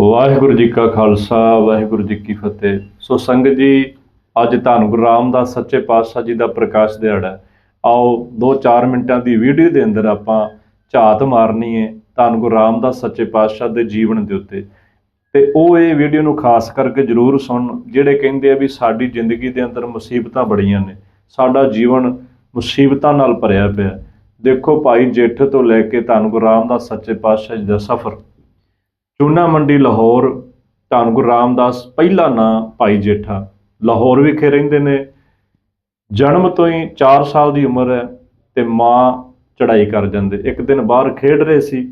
ਵਾਹਿਗੁਰੂ ਜੀ ਕਾ ਖਾਲਸਾ, ਵਾਹਿਗੁਰੂ ਜੀ ਕੀ ਫਤਿਹ। ਸੋ ਸੰਗਤ ਜੀ, ਅੱਜ ਧੰਨ ਗੁਰੂ ਰਾਮਦਾਸ ਸੱਚੇ ਪਾਤਸ਼ਾਹ ਜੀ ਦਾ ਪ੍ਰਕਾਸ਼ ਦਿਹਾੜਾ ਆਓ 2-4 ਮਿੰਟਾਂ ਦੀ ਵੀਡੀਓ ਦੇ ਅੰਦਰ ਆਪਾਂ ਝਾਤ ਮਾਰਨੀ ਹੈ ਧੰਨ ਗੁਰੂ ਰਾਮਦਾਸ ਸੱਚੇ ਪਾਤਸ਼ਾਹ ਦੇ ਜੀਵਨ ਦੇ ਉੱਤੇ। ਤੇ ਉਹ ਇਹ ਵੀਡੀਓ ਨੂੰ ਖਾਸ ਕਰਕੇ ਜਰੂਰ ਸੁਣ, ਜਿਹੜੇ ਕਹਿੰਦੇ ਆ ਵੀ ਸਾਡੀ ਜ਼ਿੰਦਗੀ ਦੇ ਅੰਦਰ ਮੁਸੀਬਤਾਂ ਬੜੀਆਂ ਨੇ। ਸਾਡਾ ਜੀਵਨ ਮੁਸੀਬਤਾਂ ਨਾਲ ਭਰਿਆ ਪਿਆ ਦੇਖੋ ਭਾਈ ਜੇਠ ਤੋਂ ਲੈ ਕੇ ਧੰਨ ਗੁਰੂ ਰਾਮਦਾਸ ਸੱਚੇ ਪਾਤਸ਼ਾਹ ਜੀ ਦਾ ਸਫ਼ਰ। ਚੂਨਾ ਮੰਡੀ ਲਾਹੌਰ ਧੰਨ ਗੁਰੂ ਰਾਮਦਾਸ, ਪਹਿਲਾ ਨਾਂ ਭਾਈ ਜੇਠਾ। ਲਾਹੌਰ ਵਿਖੇ ਰਹਿੰਦੇ ਨੇ। ਜਨਮ ਤੋਂ ਹੀ 4 ਸਾਲ ਦੀ ਉਮਰ ਹੈ ਤੇ ਮਾਂ ਚੜਾਈ ਕਰ ਜਾਂਦੇ। ਇੱਕ ਦਿਨ ਬਾਹਰ ਖੇਡ ਰਹੇ ਸੀ।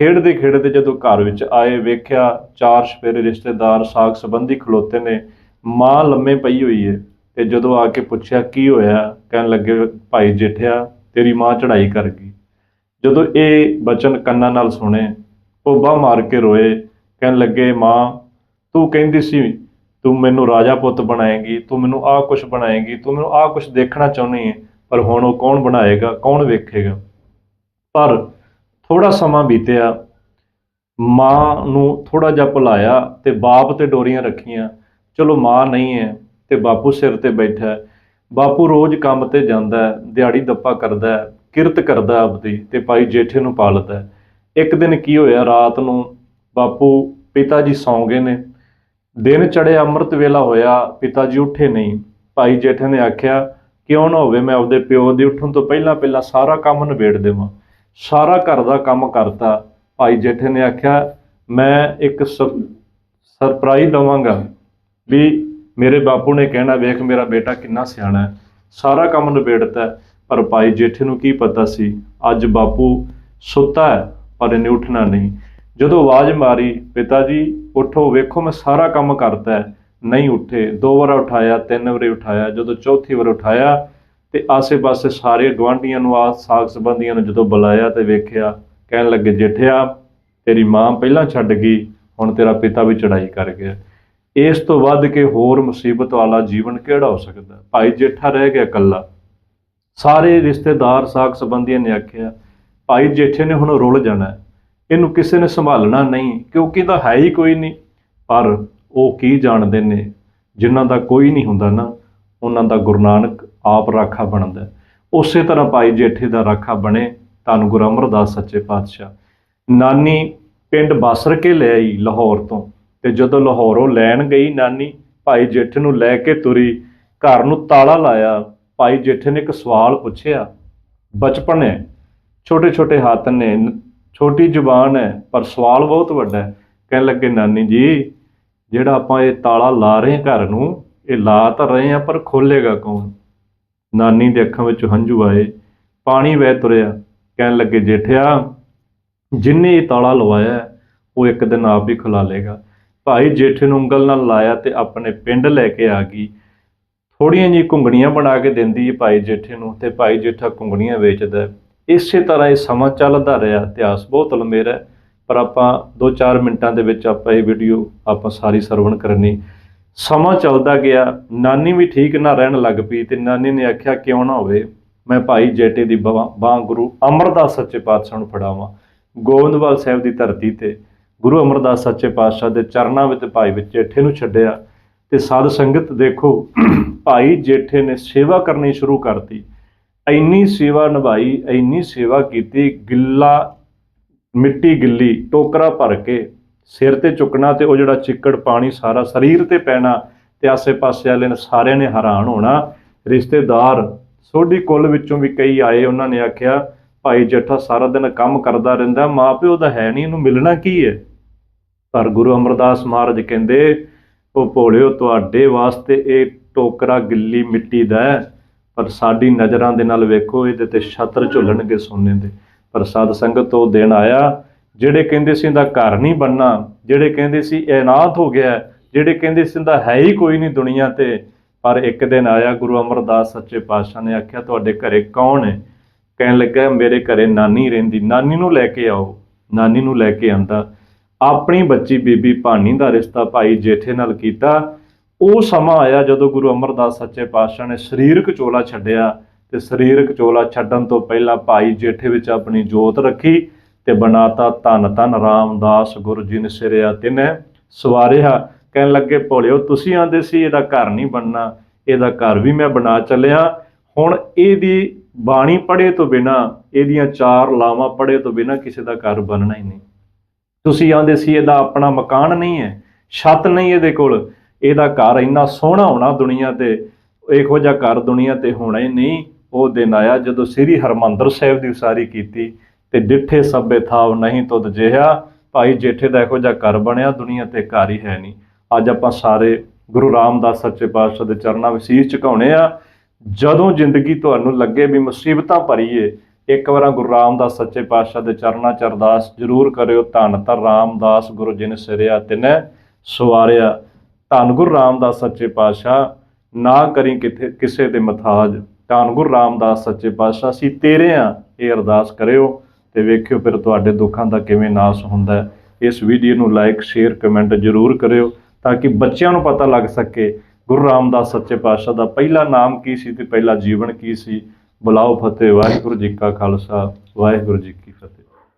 ਖੇਡਦੇ ਖੇਡਦੇ ਜਦੋਂ ਘਰ ਵਿੱਚ ਆਏ, ਵੇਖਿਆ ਚਾਰ ਸਪੇਰੇ ਰਿਸ਼ਤੇਦਾਰ ਸਾਗ ਸੰਬੰਧੀ ਖਲੋਤੇ ਨੇ। ਮਾਂ ਲੰਮੇ ਪਈ ਹੋਈ ਹੈ ਤੇ ਜਦੋਂ ਆ ਕੇ ਪੁੱਛਿਆ, ਕੀ ਹੋਇਆ? ਕਹਿਣ ਲੱਗੇ, ਭਾਈ ਜੇਠਿਆ, ਤੇਰੀ ਮਾਂ ਚੜਾਈ ਕਰ ਗਈ। ਜਦੋਂ ਇਹ ਬਚਨ ਕੰਨਾਂ ਨਾਲ ਸੁਣੇ ਉਹ ਬਾਹ ਮਾਰ ਕੇ ਰੋਏ, ਕਹਿਣ ਲੱਗੇ, ਮਾਂ, ਤੂੰ ਕਹਿੰਦੀ ਸੀ, ਤੂੰ ਮੈਨੂੰ ਰਾਜਾ ਪੁੱਤ ਬਣਾਏਗੀ, ਤੂੰ ਮੈਨੂੰ ਆਹ ਕੁਛ ਬਣਾਏਗੀ, ਤੂੰ ਮੈਨੂੰ ਆਹ ਕੁਛ ਦੇਖਣਾ ਚਾਹੁੰਦੀ ਹੈ ਪਰ ਹੁਣ ਉਹ ਕੌਣ ਬਣਾਏਗਾ, ਕੌਣ ਵੇਖੇਗਾ? ਪਰ ਥੋੜਾ ਸਮਾਂ ਬੀਤਿਆ, ਮਾਂ ਨੂੰ ਥੋੜਾ ਜਿਹਾ ਭੁਲਾਇਆ ਤੇ ਬਾਪ ਤੇ ਡੋਰੀਆਂ ਰੱਖੀਆਂ, ਚਲੋ ਮਾਂ ਨਹੀਂ ਹੈ ਤੇ ਬਾਪੂ ਸਿਰ ਤੇ ਬੈਠਾ ਬਾਪੂ ਰੋਜ਼ ਕੰਮ ਤੇ ਜਾਂਦਾ ਦਿਹਾੜੀ ਦੱਪਾ ਕਰਦਾ ਕਿਰਤ ਕਰਦਾ ਆਪਦੀ ਤੇ ਭਾਈ ਜੇਠੇ ਨੂੰ ਪਾਲਦਾ ਇੱਕ ਦਿਨ ਕੀ ਹੋਇਆ? ਰਾਤ ਨੂੰ ਬਾਪੂ ਪਿਤਾ ਜੀ ਸੌਂ ਗਏ ਨੇ। ਦਿਨ ਚੜ੍ਹੇ ਅੰਮ੍ਰਿਤ ਵੇਲਾ ਹੋਇਆ। ਪਿਤਾ ਜੀ ਉੱਠੇ ਨਹੀਂ। ਭਾਈ ਜੇਠੇ ਨੇ ਆਖਿਆ, ਕਿਉਂ ਨਾ ਹੋਵੇ? ਮੈਂ ਆਪਦੇ ਪਿਓ ਦੇ ਉੱਠਣ ਤੋਂ ਪਹਿਲਾਂ ਪਹਿਲਾਂ ਸਾਰਾ ਕੰਮ ਨਿਬੇੜ ਦੇਵਾਂ। ਸਾਰਾ ਘਰ ਦਾ ਕੰਮ ਕਰਤਾ। ਭਾਈ ਜੇਠੇ ਨੇ ਆਖਿਆ, ਮੈਂ ਇੱਕ ਸਰਪ੍ਰਾਈਜ਼ ਦਵਾਂਗਾ ਵੀ ਮੇਰੇ ਬਾਪੂ ਨੇ ਕਹਿਣਾ, ਵੇਖ ਮੇਰਾ ਬੇਟਾ ਕਿੰਨਾ ਸਿਆਣਾ ਹੈ। ਸਾਰਾ ਕੰਮ ਨਿਬੇੜਤਾ ਪਰ ਭਾਈ ਜੇਠੇ ਨੂੰ ਕੀ ਪਤਾ ਸੀ? ਅੱਜ ਬਾਪੂ ਸੁੱਤਾ ਹੈ। ਪਰ ਇਹਨੇ ਉੱਠਣਾ ਨਹੀਂ। ਜਦੋਂ ਆਵਾਜ਼ ਮਾਰੀ, ਪਿਤਾ ਜੀ, ਉਠੋ, ਵੇਖੋ ਮੈਂ ਸਾਰਾ ਕੰਮ ਕਰਤਾ ਨਹੀਂ ਉੱਠੇ। ਦੋ ਵਾਰ ਉਠਾਇਆ, ਤਿੰਨ ਵਾਰੀ ਉਠਾਇਆ। ਜਦੋਂ ਚੌਥੀ ਵਾਰ ਉਠਾਇਆ ਤੇ ਆਸੇ-ਪਾਸੇ ਸਾਰੇ ਗਵਾਂਢੀਆਂ ਨੂੰ ਆ ਸਾਗ ਸੰਬੰਧੀਆਂ ਨੂੰ ਜਦੋਂ ਬੁਲਾਇਆ ਤੇ ਵੇਖਿਆ, ਕਹਿਣ ਲੱਗੇ, ਜੇਠਿਆ, ਤੇਰੀ ਮਾਂ ਪਹਿਲਾਂ ਛੱਡ ਗਈ, ਹੁਣ ਤੇਰਾ ਪਿਤਾ ਵੀ ਚੜਾਈ ਕਰ ਗਿਆ ਇਸ ਤੋਂ ਵੱਧ ਕੇ ਹੋਰ ਮੁਸੀਬਤ ਵਾਲਾ ਜੀਵਨ ਕਿਹੜਾ ਹੋ ਸਕਦਾ ਭਾਈ ਜੇਠਾ ਰਹਿ ਗਿਆ ਇਕੱਲਾ। ਸਾਰੇ ਰਿਸ਼ਤੇਦਾਰ ਸਾਗ ਸੰਬੰਧੀਆਂ ਨੇ ਆਖਿਆ ਭਾਈ ਜੇਠੇ ਨੇ ਹੁਣ ਰੁੱਲ ਜਾਣਾ ਇਹਨੂੰ ਕਿਸੇ ਨੇ ਸੰਭਾਲਣਾ ਨਹੀਂ, ਕਿਉਂਕਿ ਤਾਂ ਹੈ ਹੀ ਕੋਈ ਨਹੀਂ। ਪਰ ਉਹ ਕੀ ਜਾਣਦੇ ਨੇ, ਜਿਨ੍ਹਾਂ ਦਾ ਕੋਈ ਨਹੀਂ ਹੁੰਦਾ ਨਾ, ਉਹਨਾਂ ਦਾ ਗੁਰੂ ਨਾਨਕ ਆਪ ਰਾਖਾ ਬਣਦਾ ਉਸੇ ਤਰ੍ਹਾਂ ਭਾਈ ਜੇਠੇ ਦਾ ਰਾਖਾ ਬਣੇ ਧੰਨ ਗੁਰੂ ਅਮਰਦਾਸ ਸੱਚੇ ਪਾਤਸ਼ਾਹ। ਨਾਨੀ ਪਿੰਡ ਬਾਸਰ ਕੇ ਲੈ ਆਈ ਲਾਹੌਰ ਤੋਂ, ਤੇ ਜਦੋਂ ਲਾਹੌਰੋਂ ਲੈਣ ਗਈ ਨਾਨੀ, ਭਾਈ ਜੇਠੇ ਨੂੰ ਲੈ ਕੇ ਤੁਰੀ, ਘਰ ਨੂੰ ਤਾਲਾ ਲਾਇਆ। ਭਾਈ ਜੇਠੇ ਨੇ ਇੱਕ ਸਵਾਲ ਪੁੱਛਿਆ, ਬਚਪਨ ਹੈ? ਛੋਟੇ ਛੋਟੇ ਹੱਥ ਨੇ ਛੋਟੀ ਜ਼ੁਬਾਨ ਹੈ, ਪਰ ਸਵਾਲ ਬਹੁਤ ਵੱਡਾ ਹੈ। ਕਹਿਣ ਲੱਗੇ, ਨਾਨੀ ਜੀ, ਜਿਹੜਾ ਆਪਾਂ ਇਹ ਤਾਲਾ ਲਾ ਰਹੇ ਹਾਂ ਘਰ ਨੂੰ, ਇਹ ਲਾ ਤਾਂ ਰਹੇ ਹਾਂ, ਪਰ ਖੋਲੇਗਾ ਕੌਣ? ਨਾਨੀ ਦੇ ਅੱਖਾਂ ਵਿੱਚ ਹੰਝੂ ਆਏ। ਪਾਣੀ ਵਹਿ ਤੁਰਿਆ। ਕਹਿਣ ਲੱਗੇ, ਜੇਠਿਆ, ਜਿੰਨੇ ਇਹ ਤਾਲਾ ਲਵਾਇਆ ਉਹ ਇੱਕ ਦਿਨ ਆਪ ਹੀ ਖੁਲਾ ਲੇਗਾ ਭਾਈ ਜੇਠੇ ਨੂੰ ਉਂਗਲ ਨਾਲ ਲਾਇਆ ਤੇ ਆਪਣੇ ਪਿੰਡ ਲੈ ਕੇ ਆ ਗਈ। ਥੋੜੀਆਂ ਜੀ ਘੁੰਗਣੀਆਂ ਬਣਾ ਕੇ ਦਿੰਦੀ ਹੈ ਭਾਈ ਜੇਠੇ ਨੂੰ ਤੇ ਭਾਈ ਜੇਠਾ ਘੁੰਗਣੀਆਂ ਵੇਚਦਾ ਇਸੇ ਤਰ੍ਹਾਂ ਇਹ ਸਮਾਂ ਚੱਲਦਾ ਰਿਹਾ, ਇਤਿਹਾਸ ਬਹੁਤ ਲੰਮੇਰਾ ਹੈ ਪਰ ਆਪਾਂ 2-4 ਮਿੰਟਾਂ ਦੇ ਵਿੱਚ ਆਪਾਂ ਇਹ ਵੀਡੀਓ ਆਪਾਂ ਸਾਰੀ ਸਰਵਣ ਕਰਨੀ। ਸਮਾਂ ਚੱਲਦਾ ਗਿਆ, ਨਾਨੀ ਵੀ ਠੀਕ ਨਾ ਰਹਿਣ ਲੱਗ ਪਈ ਤੇ ਨਾਨੀ ਨੇ ਆਖਿਆ, ਕਿਉਂ ਨਾ ਹੋਵੇ, ਮੈਂ ਭਾਈ ਜੇਠੇ ਦੀ ਬਾਹ ਗੁਰੂ ਅਮਰਦਾਸ ਸੱਚੇ ਪਾਤਸ਼ਾਹ ਨੂੰ ਫੜਾਵਾਂ। ਗੋਬਿੰਦਵਾਲ ਸਾਹਿਬ ਦੀ ਧਰਤੀ ਤੇ ਗੁਰੂ ਅਮਰਦਾਸ ਸੱਚੇ ਪਾਤਸ਼ਾਹ ਦੇ ਚਰਨਾਂ ਵਿੱਚ ਭਾਈ ਵਿੱਚ ਜੇਠੇ ਨੂੰ ਛੱਡਿਆ ਤੇ ਸਾਧ ਸੰਗਤ ਦੇਖੋ, ਭਾਈ ਜੇਠੇ ਨੇ ਸੇਵਾ ਕਰਨੀ ਸ਼ੁਰੂ ਕਰਤੀ। ਇੰਨੀ ਸੇਵਾ ਨਿਭਾਈ, ਇੰਨੀ ਸੇਵਾ ਕੀਤੀ, ਗਿੱਲਾ, ਮਿੱਟੀ ਗਿੱਲੀ, ਟੋਕਰਾ ਭਰ ਕੇ, ਸਿਰ ਤੇ ਚੁੱਕਣਾ ਤੇ ਉਹ ਜਿਹੜਾ ਚਿੱਕੜ ਪਾਣੀ ਸਾਰਾ ਸਰੀਰ ਤੇ ਪੈਣਾ ਤੇ ਆਸੇ-ਪਾਸੇ ਵਾਲੇ ਨੇ ਸਾਰਿਆਂ ਨੇ ਹੈਰਾਨ ਹੋਣਾ। ਰਿਸ਼ਤੇਦਾਰ ਸੋਢੀ ਕੁੱਲ ਵਿੱਚੋਂ ਵੀ ਕਈ ਆਏ, ਉਹਨਾਂ ਨੇ ਆਖਿਆ, ਭਾਈ ਜੱਠਾ, ਸਾਰਾ ਦਿਨ ਕੰਮ ਕਰਦਾ ਰਹਿੰਦਾ, ਮਾਪਿਓ ਦਾ ਹੈ ਨਹੀਂ, ਇਹਨੂੰ ਮਿਲਣਾ ਕੀ ਹੈ ਪਰ ਗੁਰੂ ਅਮਰਦਾਸ ਮਹਾਰਾਜ ਕਹਿੰਦੇ, ਉਹ ਭੋਲਿਓ, ਤੁਹਾਡੇ ਵਾਸਤੇ ਇਹ ਟੋਕਰਾ ਗਿੱਲੀ ਮਿੱਟੀ ਦਾ ਹੈ ਪਰ ਸਾਡੀ ਨਜ਼ਰਾਂ ਦੇ ਨਾਲ ਵੇਖੋ, ਇਹਦੇ ਤੇ ਛਤਰ ਝੁੱਲਣਗੇ ਸੋਨੇ ਦੇ। ਪਰ ਸਾਧ ਸੰਗਤ ਉਹ ਦਿਨ ਆਇਆ, ਜਿਹੜੇ ਕਹਿੰਦੇ ਸੀ ਇਹਦਾ ਘਰ ਨਹੀਂ ਬੰਨਾ ਜਿਹੜੇ ਕਹਿੰਦੇ ਸੀ ਇਹ ਹੋ ਗਿਆ, ਜਿਹੜੇ ਕਹਿੰਦੇ ਸੀ ਇਹਦਾ ਹੈ ਹੀ ਕੋਈ ਨਹੀਂ ਦੁਨੀਆ ਤੇ, ਪਰ ਇੱਕ ਦਿਨ ਆਇਆ ਗੁਰੂ ਅਮਰਦਾਸ ਸੱਚੇ ਪਾਤਸ਼ਾਹ ਨੇ ਆਖਿਆ, ਤੁਹਾਡੇ ਘਰੇ ਕੌਣ ਹੈ? ਕਹਿਣ ਲੱਗਾ, ਮੇਰੇ ਘਰੇ ਨਾਨੀ ਰਹਿੰਦੀ, ਨਾਨੀ ਨੂੰ ਲੈ ਕੇ ਆਓ, ਨਾਨੀ ਨੂੰ ਲੈ ਕੇ ਆਂਦਾ। ਆਪਣੀ ਬੱਚੀ ਬੀਬੀ ਭਾਨੀ ਦਾ ਰਿਸ਼ਤਾ ਭਾਈ ਜੇਠੇ ਨਾਲ ਕੀਤਾ ਉਹ ਸਮਾਂ ਆਇਆ ਜਦੋਂ ਗੁਰੂ ਅਮਰਦਾਸ ਸੱਚੇ ਪਾਤਸ਼ਾਹ ਨੇ ਸਰੀਰਕ ਚੋਲਾ ਛੱਡਿਆ ਤੇ ਸਰੀਰਕ ਚੋਲਾ ਛੱਡਣ ਤੋਂ ਪਹਿਲਾਂ ਭਾਈ ਜੇਠੇ ਵਿੱਚ ਆਪਣੀ ਜੋਤ ਰੱਖੀ ਤੇ ਬਣਾਤਾ ਧੰਨ ਧੰਨ ਰਾਮਦਾਸ ਗੁਰੂ ਜੀ ਨੇ ਸਿਰਿਆ ਤਿਨੈ ਸਵਾਰਿਆ। ਕਹਿਣ ਲੱਗੇ, ਭੋਲਿਓ, ਤੁਸੀਂ ਆਂਦੇ ਸੀ ਇਹਦਾ ਘਰ ਨਹੀਂ ਬਣਨਾ, ਇਹਦਾ ਘਰ ਵੀ ਮੈਂ ਬਣਾ ਚੱਲਿਆ। ਹੁਣ ਇਹਦੀ ਬਾਣੀ ਪੜ੍ਹੇ ਤੋਂ ਬਿਨਾ, ਇਹਦੀਆਂ ਚਾਰ ਲਾਵਾਂ ਪੜ੍ਹੇ ਤੋਂ ਬਿਨਾ ਕਿਸੇ ਦਾ ਘਰ ਬਣਨਾ ਹੀ ਨਹੀਂ। ਤੁਸੀਂ ਆਂਦੇ ਸੀ ਇਹਦਾ ਆਪਣਾ ਮਕਾਨ ਨਹੀਂ ਹੈ, ਛੱਤ ਨਹੀਂ ਇਹਦੇ ਕੋਲ ਇਹਦਾ ਘਰ ਇੰਨਾ ਸੋਹਣਾ ਹੋਣਾ ਦੁਨੀਆ ਤੇ, ਇਹੋ ਜਿਹਾ ਘਰ ਦੁਨੀਆ ਤੇ ਹੋਣਾ ਹੀ ਨਹੀਂ। ਉਹ ਦਿਨ ਆਇਆ ਜਦੋਂ ਸ੍ਰੀ ਹਰਮੰਦਰ ਸਾਹਿਬ ਦੀ ਉਸਾਰੀ ਕੀਤੀ ਤੇ ਡਿੱਠੇ ਸਭੇ ਥਾਵ ਨਹੀਂ ਤੁਧ ਜਿਹਾ। ਭਾਈ ਜੇਠੇ ਦਾ ਇਹੋ ਜਿਹਾ ਘਰ ਬਣਿਆ, ਦੁਨੀਆ ਤੇ ਘਰ ਹੀ ਹੈ ਨਹੀਂ। ਅੱਜ ਆਪਾਂ ਸਾਰੇ ਗੁਰੂ ਰਾਮਦਾਸ ਸੱਚੇ ਪਾਤਸ਼ਾਹ ਦੇ ਚਰਨਾਂ ਵਿੱਚ ਸੀਸ ਝੁਕਾਉਣੇ ਆ। ਜਦੋਂ ਜ਼ਿੰਦਗੀ ਤੁਹਾਨੂੰ ਲੱਗੇ ਵੀ ਮੁਸੀਬਤਾਂ ਭਰੀਏ, ਇੱਕ ਵਾਰ ਗੁਰੂ ਰਾਮਦਾਸ ਸੱਚੇ ਪਾਤਸ਼ਾਹ ਦੇ ਚਰਨਾਂ ਚ ਅਰਦਾਸ ਜ਼ਰੂਰ ਕਰਿਓ, ਧੰਨ ਧੰਨ ਰਾਮਦਾਸ ਗੁਰੂ ਜੀ ਨੇ ਸਿਰਿਆ ਤਿਨੈ ਸਵਾਰਿਆ। ਧੰਨ ਗੁਰੂ ਰਾਮਦਾਸ ਸੱਚੇ ਪਾਤਸ਼ਾਹ, ਨਾ ਕਰੀ ਕਿਥੇ ਕਿਸੇ ਦੇ ਮਥਾਜ। ਧੰਨ ਗੁਰੂ ਰਾਮਦਾਸ ਸੱਚੇ ਪਾਤਸ਼ਾਹ, ਅਸੀਂ ਤੇਰੇ ਆ, ਇਹ ਅਰਦਾਸ ਕਰਿਓ ਤੇ ਵੇਖਿਓ ਫਿਰ ਤੁਹਾਡੇ ਦੁੱਖਾਂ ਦਾ ਕਿਵੇਂ ਨਾਸ ਹੁੰਦਾ ਹੈ। ਇਸ ਵੀਡੀਓ ਨੂੰ ਲਾਈਕ, ਸ਼ੇਅਰ, ਕਮੈਂਟ ਜ਼ਰੂਰ ਕਰਿਓ ਤਾਂ ਕਿ ਬੱਚਿਆਂ ਨੂੰ ਪਤਾ ਲੱਗ ਸਕੇ ਗੁਰੂ ਰਾਮਦਾਸ ਸੱਚੇ ਪਾਤਸ਼ਾਹ ਦਾ ਪਹਿਲਾ ਨਾਮ ਕੀ ਸੀ ਤੇ ਪਹਿਲਾ ਜੀਵਨ ਕੀ ਸੀ। ਬੁਲਾਓ ਫਤਿਹ, ਵਾਹਿਗੁਰੂ ਜੀ ਕਾ ਖਾਲਸਾ, ਵਾਹਿਗੁਰੂ ਜੀ ਕੀ ਫਤਿਹ।